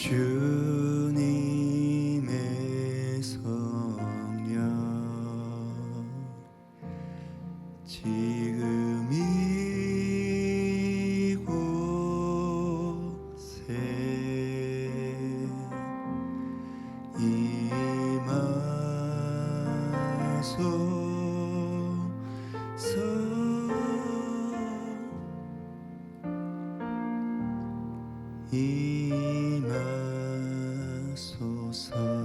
주님의 성령. 지금 이곳에 임하소서. 주 님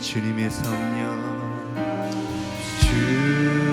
주님의 성령 주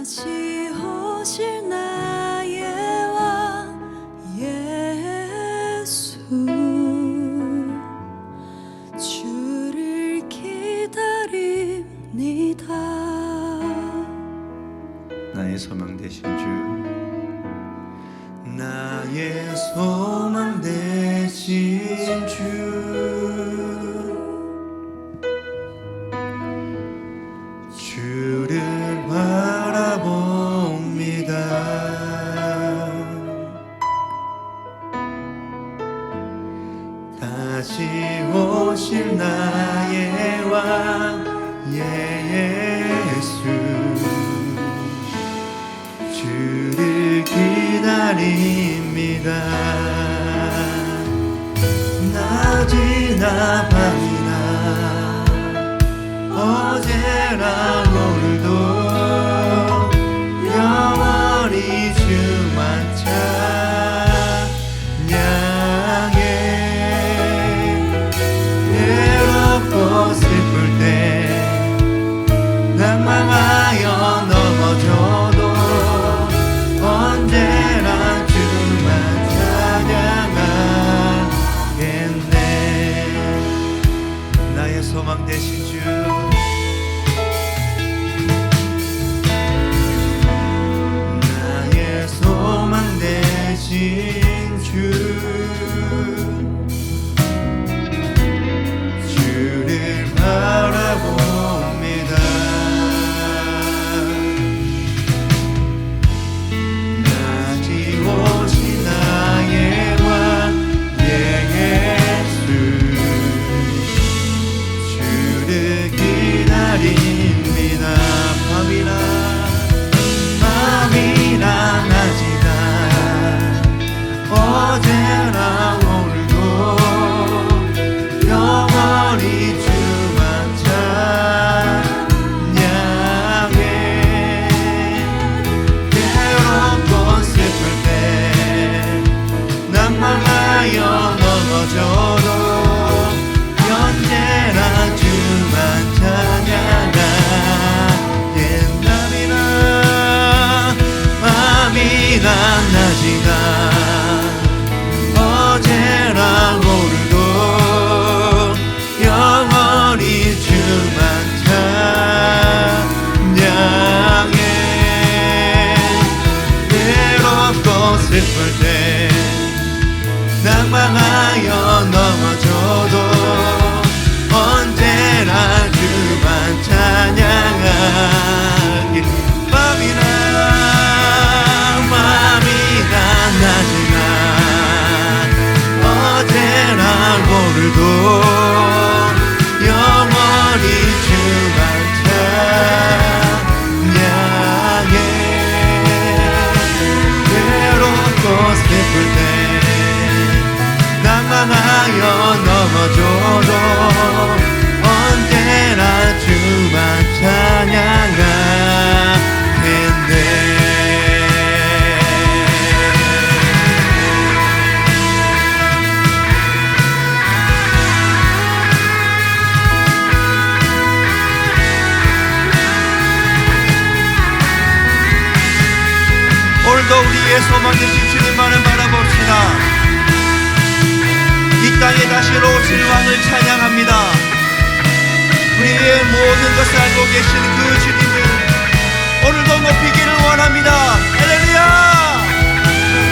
다시 오실 다시 오실 나의 왕 예수. 주를 기다립니다. 낮이나 밤이나 어제나 낮이나 어제나 오늘도 영원히 주만 찬양해 외롭고 슬플 때 낭망하여 되신 주님만을 바라봅시다. 이 땅에 다시 오실 왕을 찬양합니다. 우리의 모든 것을 알고 계신 그 주님을 오늘도 높이기를 원합니다. 할렐루야!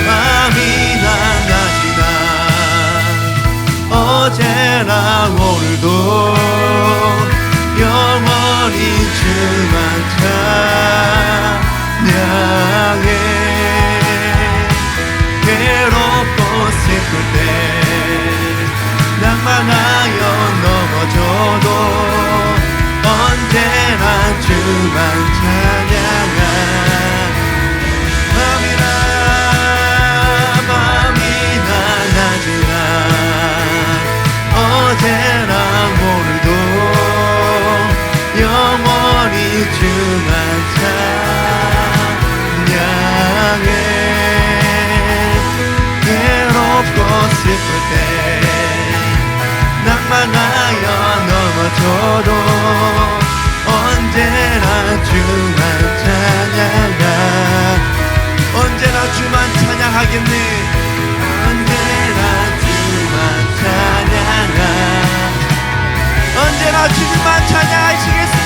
밤이나 낮이나 어제나 오늘도 영원히 주만 찬양해 그때 낭만하여 넘어져도 넘어져도 언제나 주만 찬양하 언제나 주만 찬양하겠니 언제나 주만 찬양하 언제나 주님만 찬양하시겠습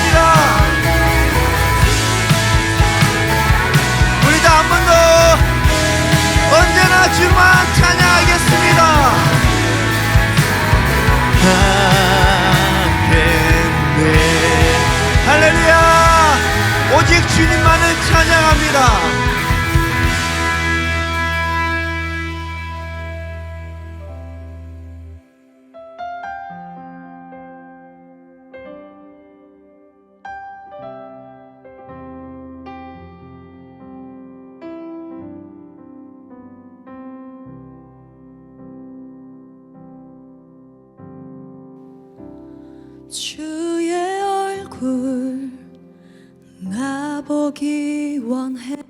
찬양합니다. 주의 얼굴 나보기 원해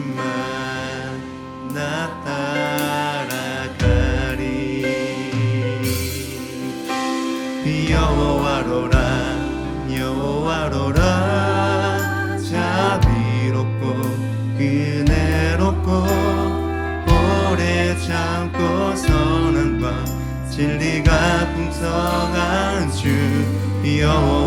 주님만 나 따라가리. 여호와로라 여호와로라. 자비롭고 은혜롭고 오래 참고 선함과 진리가 풍성한 주 여호와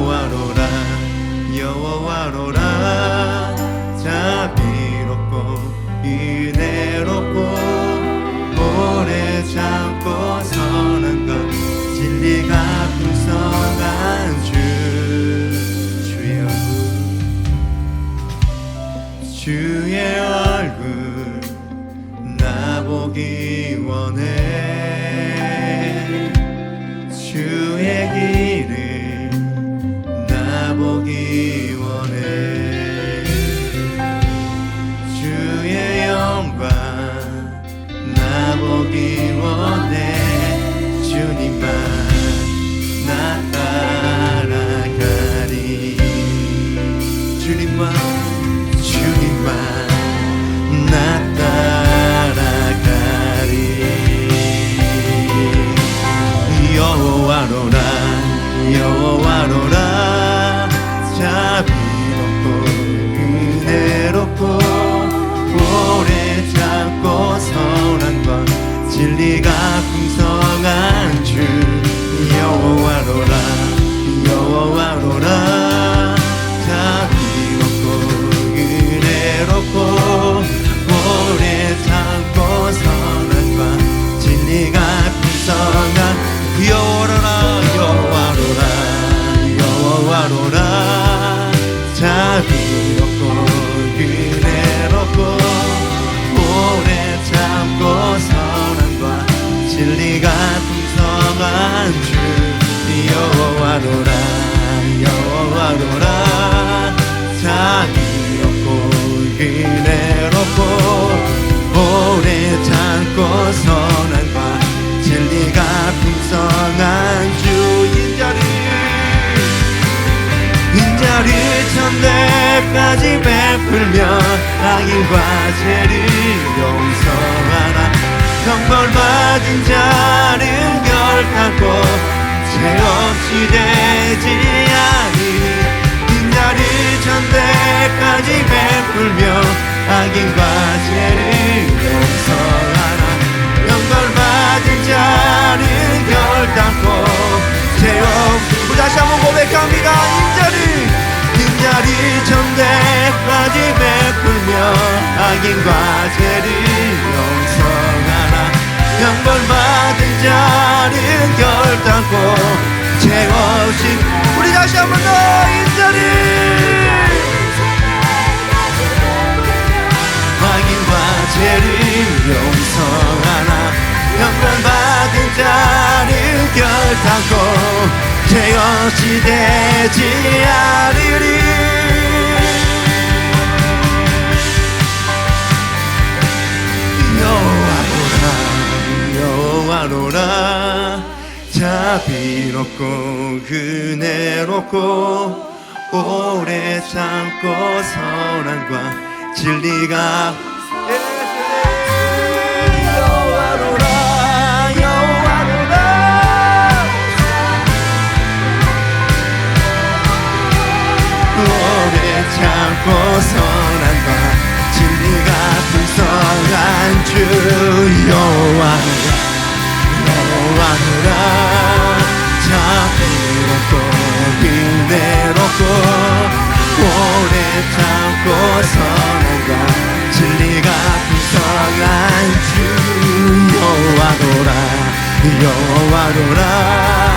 주님만 주님만 나 따라가리. 여호와로라 여호와로라 자비롭고 은혜롭고 오래 참고 선한 것 진리가 풍성한 주. 여호와로라 여호와로라 풍성한 여호와로라 여호와로라 여호와로라 자비롭고 은혜롭고 오래 참고 선함과 진리가 풍성한 주 여호와로라 여호와로라 자비롭고 은혜롭고 오래 참고 선함과 진리가 풍성한 주 인 자리 때까지 베풀며 악인과 죄를 용서하라. 형벌받은 자는 결단코 죄 없이 되지 아니니 빈자를 전대까지 베풀며 악인과 죄를 용서하라 없이 우리 다시 한번 고백합니다. 인자를 인자를 전대까지 베풀며 악인과 죄를 용서하라. 영광받은 자는 결단코 죄 없이 우리 다시 한번 더 인자를 결단코 죄 없이 되지 않으리. 여호와로라 여호와로라 자비롭고 은혜롭고 오래 참고 선함과 진리가 참고 선함과 진리가 풍성한 주 여호와로라 여호와노라 자비롭고 은혜롭고 오래 참고 선한과 진리가 풍성한 주 여호와노라 여호와노라